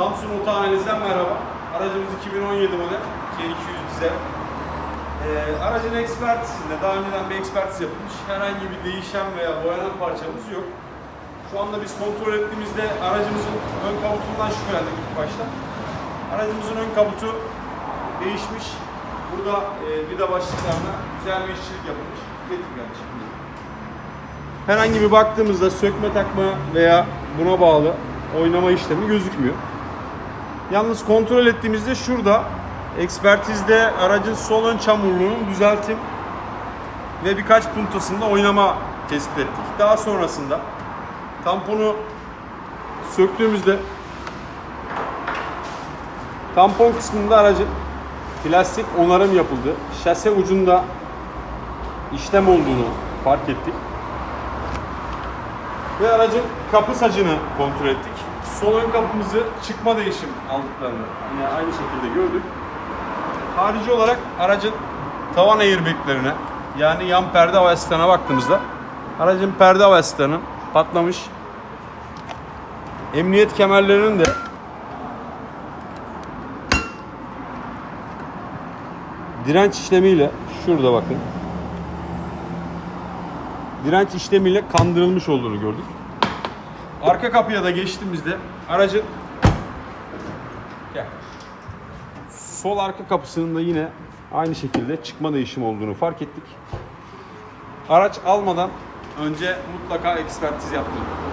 Samsun Oto Analiz'den merhaba. Aracımız 2017 model C200 dizel. Ee, aracın ekspertizinde daha önceden bir ekspertiz yapılmış. Herhangi bir değişen veya boyanan parçamız yok. Şu anda biz kontrol ettiğimizde aracımızın ön kabutundan şüphelendik ilk başta. Aracımızın ön kabutu değişmiş. Burada e, vida başlıklarına güzel bir işçilik yapılmış. Getir kardeşim. Herhangi bir baktığımızda sökme takma veya buna bağlı oynama işlemi gözükmüyor. Yalnız kontrol ettiğimizde şurada ekspertizde aracın sol ön çamurluğunun düzeltim ve birkaç puntasında oynama tespit ettik. Daha sonrasında tamponu söktüğümüzde tampon kısmında aracın plastik onarım yapıldı. Şase ucunda işlem olduğunu fark ettik. Ve aracın kapı sacını kontrol ettik. Sol ön kapımızı çıkma değişim aldıklarını yine aynı şekilde gördük. Harici olarak aracın tavan airbaglerine yani yan perde hava asistanına baktığımızda aracın perde hava asistanı patlamış. Emniyet kemerlerinin de direnç işlemiyle şurada bakın direnç işlemiyle kandırılmış olduğunu gördük. Arka kapıya da geçtiğimizde aracın Gel. sol arka kapısının da yine aynı şekilde çıkma değişimi olduğunu fark ettik. Araç almadan önce mutlaka ekspertiz yaptırdık.